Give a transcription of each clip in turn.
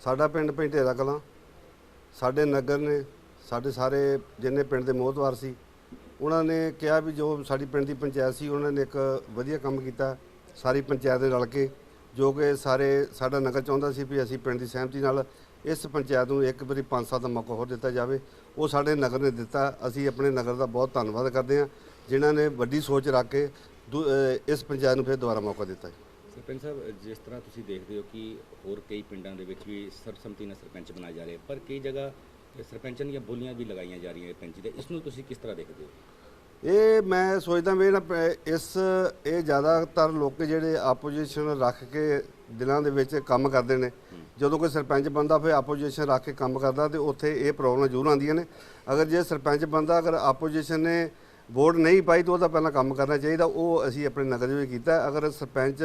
ਸਾਡਾ ਪਿੰਡ ਪਿੰਡੇਰਾ ਕਲਾਂ। ਸਾਡੇ ਨਗਰ ਨੇ, ਸਾਡੇ ਸਾਰੇ ਜਿੰਨੇ ਪਿੰਡ ਦੇ ਮੋਹਤਵਾਰ ਸੀ, ਉਹਨਾਂ ਨੇ ਕਿਹਾ ਵੀ ਜੋ ਸਾਡੀ ਪਿੰਡ ਦੀ ਪੰਚਾਇਤ ਸੀ, ਉਹਨਾਂ ਨੇ ਇੱਕ ਵਧੀਆ ਕੰਮ ਕੀਤਾ, ਸਾਰੀ ਪੰਚਾਇਤ ਦੇ ਰਲ ਕੇ, ਜੋ ਕਿ ਸਾਰੇ ਸਾਡਾ ਨਗਰ ਚਾਹੁੰਦਾ ਸੀ ਵੀ ਅਸੀਂ ਪਿੰਡ ਦੀ ਸਹਿਮਤੀ ਨਾਲ ਇਸ ਪੰਚਾਇਤ ਨੂੰ ਇੱਕ ਵਾਰੀ ਪੰਜ ਸਾਲ ਦਾ ਮੌਕਾ ਹੋਰ ਦਿੱਤਾ ਜਾਵੇ। ਉਹ ਸਾਡੇ ਨਗਰ ਨੇ ਦਿੱਤਾ। ਅਸੀਂ ਆਪਣੇ ਨਗਰ ਦਾ ਬਹੁਤ ਧੰਨਵਾਦ ਕਰਦੇ ਹਾਂ, ਜਿਨ੍ਹਾਂ ਨੇ ਵੱਡੀ ਸੋਚ ਰੱਖ ਕੇ ਦੂ- ਇਸ ਪੰਚਾਇਤ ਨੂੰ ਫਿਰ ਦੁਬਾਰਾ ਮੌਕਾ ਦਿੱਤਾ ਸਰਪੰਚ ਸਾਹਿਬ ਜਿਸ ਤਰ੍ਹਾਂ ਤੁਸੀਂ ਦੇਖਦੇ ਹੋ ਕਿ ਹੋਰ ਕਈ ਪਿੰਡਾਂ ਦੇ ਵਿੱਚ ਵੀ ਸਰਬਸੰਮਤੀ ਨਾਲ ਸਰਪੰਚ ਬਣਾਏ ਜਾ ਰਹੇ ਪਰ ਕਈ ਜਗ੍ਹਾ ਸਰਪੰਚਾਂ ਦੀਆਂ ਬੋਲੀਆਂ ਵੀ ਲਗਾਈਆਂ ਜਾ ਰਹੀਆਂ ਪੰਚੀ ਦੇ ਇਸ ਨੂੰ ਤੁਸੀਂ ਕਿਸ ਤਰ੍ਹਾਂ ਦੇਖਦੇ ਹੋ? ਇਹ ਮੈਂ ਸੋਚਦਾ ਵੀ ਨਾ ਇਸ ਇਹ ਜ਼ਿਆਦਾਤਰ ਲੋਕ ਜਿਹੜੇ ਆਪੋਜੀਸ਼ਨ ਰੱਖ ਕੇ ਦਿਲਾਂ ਦੇ ਵਿੱਚ ਕੰਮ ਕਰਦੇ ਨੇ। ਜਦੋਂ ਕੋਈ ਸਰਪੰਚ ਬੰਦਾ ਫਿਰ ਆਪੋਜੀਸ਼ਨ ਰੱਖ ਕੇ ਕੰਮ ਕਰਦਾ ਤੇ ਉੱਥੇ ਇਹ ਪ੍ਰੋਬਲਮ ਜ਼ਰੂਰ ਆਉਂਦੀਆਂ ਨੇ। ਅਗਰ ਜੇ ਸਰਪੰਚ ਬੰਦਾ ਅਗਰ ਆਪੋਜੀਸ਼ਨ ਨੇ ਵੋਟ ਨਹੀਂ ਪਾਈ ਤਾਂ ਉਹਦਾ ਪਹਿਲਾਂ ਕੰਮ ਕਰਨਾ ਚਾਹੀਦਾ। ਉਹ ਅਸੀਂ ਆਪਣੇ ਨਗਰ ਵਿੱਚ ਕੀਤਾ। ਅਗਰ ਸਰਪੰਚ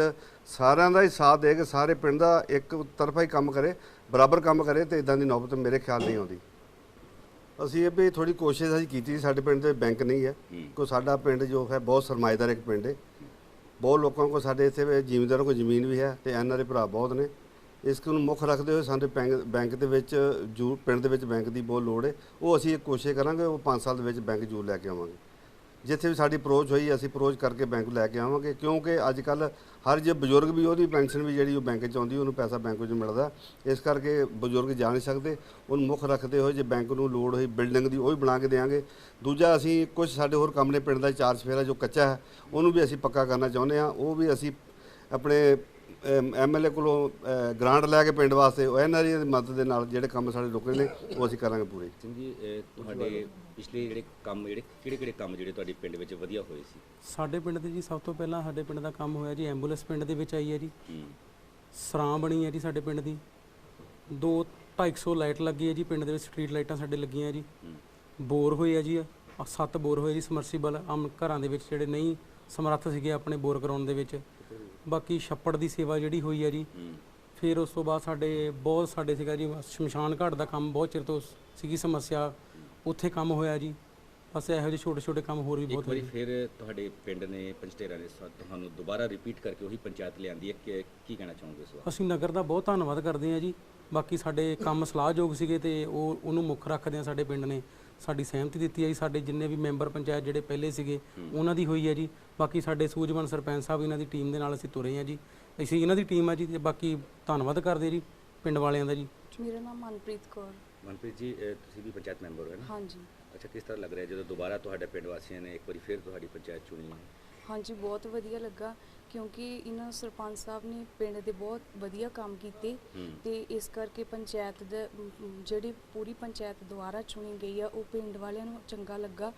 ਸਾਰਿਆਂ ਦਾ ਹੀ ਸਾਥ ਦੇ ਕੇ ਸਾਰੇ ਪਿੰਡ ਦਾ ਇੱਕ ਤਰਫਾ ਹੀ ਕੰਮ ਕਰੇ ਬਰਾਬਰ ਕੰਮ ਕਰੇ ਤੇ ਇਦਾਂ ਦੀ ਨੌਬਤ ਮੇਰੇ ਖਿਆਲ ਨਹੀਂ ਆਉਂਦੀ। ਅਸੀਂ ਇਹ ਵੀ ਥੋੜੀ ਕੋਸ਼ਿਸ਼ ਅਸੀਂ ਕੀਤੀ ਸਾਡੇ ਪਿੰਡ ਦੇ ਬੈਂਕ ਨਹੀਂ ਹੈ। ਕੋ ਸਾਡਾ ਪਿੰਡ ਜੋ ਹੈ ਬਹੁਤ ਸਰਮਾਏਦਾਰ ਇੱਕ ਪਿੰਡ ਹੈ। ਬਹੁਤ ਲੋਕਾਂ ਕੋ ਸਾਡੇ ਇੱਥੇ ਜ਼ਿਮੀਂਦਾਰਾਂ ਕੋ ਜ਼ਮੀਨ ਵੀ ਹੈ ਤੇ ਐਨਆਰਏ ਭਰਾ ਬਹੁਤ ਨੇ। ਇਸ ਨੂੰ ਮੁੱਖ ਰੱਖਦੇ ਹੋਏ ਸਾਡੇ ਬੈਂਕ ਬੈਂਕ ਦੇ ਵਿੱਚ ਜੂ ਪਿੰਡ ਦੇ ਵਿੱਚ ਬੈਂਕ ਦੀ ਬਹੁਤ ਲੋੜ ਹੈ। ਉਹ ਅਸੀਂ ਇੱਕ ਕੋਸ਼ਿਸ਼ ਕਰਾਂਗੇ ਉਹ 5 ਸਾਲ ਦੇ ਵਿੱਚ ਬੈਂਕ ਜੂਰ ਲੈ ਕੇ ਆਵਾਂਗੇ। ਜਿੱਥੇ ਵੀ ਸਾਡੀ ਅਪਰੋਚ ਹੋਈ, ਅਸੀਂ ਅਪਰੋਚ ਕਰਕੇ ਬੈਂਕ ਲੈ ਕੇ ਆਵਾਂਗੇ, ਕਿਉਂਕਿ ਅੱਜ ਕੱਲ ਹਰ ਜੇ ਬਜ਼ੁਰਗ ਵੀ ਉਹਦੀ ਪੈਨਸ਼ਨ ਵੀ ਜਿਹੜੀ ਉਹ ਬੈਂਕ 'ਚ ਆਉਂਦੀ, ਉਹਨੂੰ ਪੈਸਾ ਬੈਂਕ 'ਚ ਮਿਲਦਾ। ਇਸ ਕਰਕੇ ਬਜ਼ੁਰਗ ਜਾ ਨਹੀਂ ਸਕਦੇ, ਉਹਨੂੰ ਮੁੱਖ ਰੱਖਦੇ ਹੋਏ ਜੇ ਬੈਂਕ ਨੂੰ ਲੋੜ ਹੋਈ ਬਿਲਡਿੰਗ ਦੀ, ਉਹ ਵੀ ਬਣਾ ਕੇ ਦੇਵਾਂਗੇ। ਦੂਜਾ ਅਸੀਂ ਕੁਝ ਸਾਡੇ ਹੋਰ ਕੰਮ ਨੇ, ਪਿੰਡ ਦਾ ਚਾਰ ਸਫੇਰਾ ਜੋ ਕੱਚਾ ਹੈ, ਉਹਨੂੰ ਵੀ ਅਸੀਂ ਪੱਕਾ ਕਰਨਾ ਚਾਹੁੰਦੇ ਹਾਂ, ਉਹ ਵੀ ਅਸੀਂ ਆਪਣੇ ਐਮਐਲਏ ਕੋਲੋਂ ਗ੍ਰਾਂਟ ਲੈ ਕੇ ਪਿੰਡ ਵਾਸਤੇ ਉਹ ਐਨਆਰਈ ਦੀ ਮਦਦ ਦੇ ਨਾਲ ਜਿਹੜੇ ਕੰਮ ਸਾਡੇ ਰੁਕੇ ਨੇ ਉਹ ਅਸੀਂ ਕਰਾਂਗੇ ਪੂਰੇ। ਸਿੰਘ ਜੀ ਇਹ ਤੁਹਾਡੇ ਪਿਛਲੇ ਜਿਹੜੇ ਕੰਮ ਜਿਹੜੇ ਕਿਹੜੇ ਕਿਹੜੇ ਕੰਮ ਜਿਹੜੇ ਤੁਹਾਡੇ ਪਿੰਡ ਵਿੱਚ ਵਧੀਆ ਹੋਏ ਸੀ? ਸਾਡੇ ਪਿੰਡ ਦੇ ਜੀ ਸਭ ਤੋਂ ਪਹਿਲਾਂ ਸਾਡੇ ਪਿੰਡ ਦਾ ਕੰਮ ਹੋਇਆ ਜੀ ਐਂਬੂਲੈਂਸ ਪਿੰਡ ਦੇ ਵਿੱਚ ਆਈ ਹੈ ਜੀ। ਹੂੰ। ਸਰਾਂ ਬਣੀ ਹੈ ਜੀ ਸਾਡੇ ਪਿੰਡ ਦੀ। ਦੋ 250 ਲਾਈਟ ਲੱਗੀ ਹੈ ਜੀ ਪਿੰਡ ਦੇ ਵਿੱਚ ਸਟਰੀਟ ਲਾਈਟਾਂ ਸਾਡੇ ਲੱਗੀਆਂ ਜੀ। ਹੂੰ। ਬੋਰ ਹੋਏ ਆ ਜੀ ਆਹ ਸੱਤ ਬੋਰ ਹੋਏ ਜੀ ਸਮਰਸੀਬਲ ਆਮ ਘਰਾਂ ਦੇ ਵਿੱਚ ਜਿਹੜੇ ਨਹੀਂ ਸਮਰੱਥ ਸੀਗੇ ਆਪਣੇ ਬੋਰ ਕਰਾਉਣ ਦੇ ਵਿੱਚ। ਬਾਕੀ ਛੱਪੜ ਦੀ ਸੇਵਾ ਜਿਹੜੀ ਹੋਈ ਹੈ ਜੀ ਫਿਰ ਉਸ ਤੋਂ ਬਾਅਦ ਸਾਡੇ ਬਹੁਤ ਸਾਡੇ ਸੀਗਾ ਜੀ ਸ਼ਮਸ਼ਾਨ ਘਾਟ ਦਾ ਕੰਮ ਬਹੁਤ ਚਿਰ ਤੋਂ ਸੀਗੀ ਸਮੱਸਿਆ ਉੱਥੇ ਕੰਮ ਹੋਇਆ ਜੀ। ਬਸ ਇਹੋ ਜਿਹੇ ਛੋਟੇ ਛੋਟੇ ਕੰਮ ਹੋਰ ਵੀ ਇੱਕ ਬਹੁਤ ਵਾਰੀ ਹੋਏ ਫਿਰ ਤੁਹਾਡੇ ਪਿੰਡ ਨੇ ਪੰਚਤੇਰਾ ਨੇ ਤੁਹਾਨੂੰ ਦੁਬਾਰਾ ਰਿਪੀਟ ਕਰਕੇ ਉਹੀ ਪੰਚਾਇਤ ਲਿਆਂਦੀ ਹੈ ਕਿ ਕੀ ਕਹਿਣਾ ਚਾਹੋਗੇ ਇਸ ਵਾਰ ਅਸੀਂ ਨਗਰ ਦਾ ਬਹੁਤ ਧੰਨਵਾਦ ਕਰਦੇ ਹਾਂ ਜੀ। ਬਾਕੀ ਸਾਡੇ ਕੰਮ ਸਲਾਹਯੋਗ ਸੀਗੇ ਤੇ ਉਹ ਉਹਨੂੰ ਮੁੱਖ ਰੱਖਦੇ ਆ ਸਾਡੇ ਪਿੰਡ ਨੇ। ਸਾਡੀ ਸਹਿਮਤੀ ਦਿੱਤੀ ਹੈ ਜੀ ਸਾਡੇ ਜਿੰਨੇ ਵੀ ਮੈਂਬਰ ਪੰਚਾਇਤ ਜਿਹੜੇ ਪਹਿਲੇ ਸੀਗੇ ਉਹਨਾਂ ਦੀ ਹੋਈ ਹੈ ਜੀ। ਬਾਕੀ ਸਾਡੇ ਸੂਝਵਾਨ ਸਰਪੰਚ ਸਾਹਿਬ ਇਹਨਾਂ ਦੀ ਟੀਮ ਦੇ ਨਾਲ ਅਸੀਂ ਤੁਰੇ ਹਾਂ ਜੀ। ਅਸੀਂ ਇਹਨਾਂ ਦੀ ਟੀਮ ਆ ਜੀ ਤੇ ਬਾਕੀ ਧੰਨਵਾਦ ਕਰਦੇ ਜੀ ਪਿੰਡ ਵਾਲਿਆਂ ਦਾ ਜੀ। ਮੇਰਾ ਨਾਮ ਮਨਪ੍ਰੀਤ ਕੌਰ। ਮਨਪ੍ਰੀਤ ਜੀ ਤੁਸੀਂ ਵੀ ਪੰਚਾਇਤ ਮੈਂਬਰ ਹੋ ਹੈ ਨਾ? ਹਾਂਜੀ। ਅੱਛਾ ਕਿਸ ਤਰ੍ਹਾਂ ਲੱਗ ਰਿਹਾ ਜਦੋਂ ਦੁਬਾਰਾ ਤੁਹਾਡੇ ਪਿੰਡ ਵਾਸੀਆਂ ਨੇ ਇੱਕ ਵਾਰੀ ਫਿਰ ਤੁਹਾਡੀ ਪੰਚਾਇਤ ਚੁਣੀ ਹੈ? ਹਾਂਜੀ ਬਹੁਤ ਵਧੀਆ ਲੱਗਾ ਕਿਉਂਕਿ ਇਹਨਾਂ ਸਰਪੰਚ ਸਾਹਿਬ ਨੇ ਪਿੰਡ ਦੇ ਬਹੁਤ ਵਧੀਆ ਕੰਮ ਕੀਤੇ ਤੇ ਇਸ ਕਰਕੇ ਪੰਚਾਇਤ ਦੇ ਜਿਹੜੀ ਪੂਰੀ ਪੰਚਾਇਤ ਦੁਆਰਾ ਚੁਣੀ ਗਈ ਆ ਉਹ ਪਿੰਡ ਵਾਲਿਆਂ ਨੂੰ ਚੰਗਾ ਲੱਗਾ।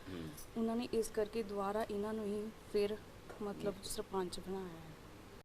ਉਹਨਾਂ ਨੇ ਇਸ ਕਰਕੇ ਦੁਆਰਾ ਇਹਨਾਂ ਨੂੰ ਹੀ ਫਿਰ ਮਤਲਬ ਸਰਪੰਚ ਬਣਾਇਆ।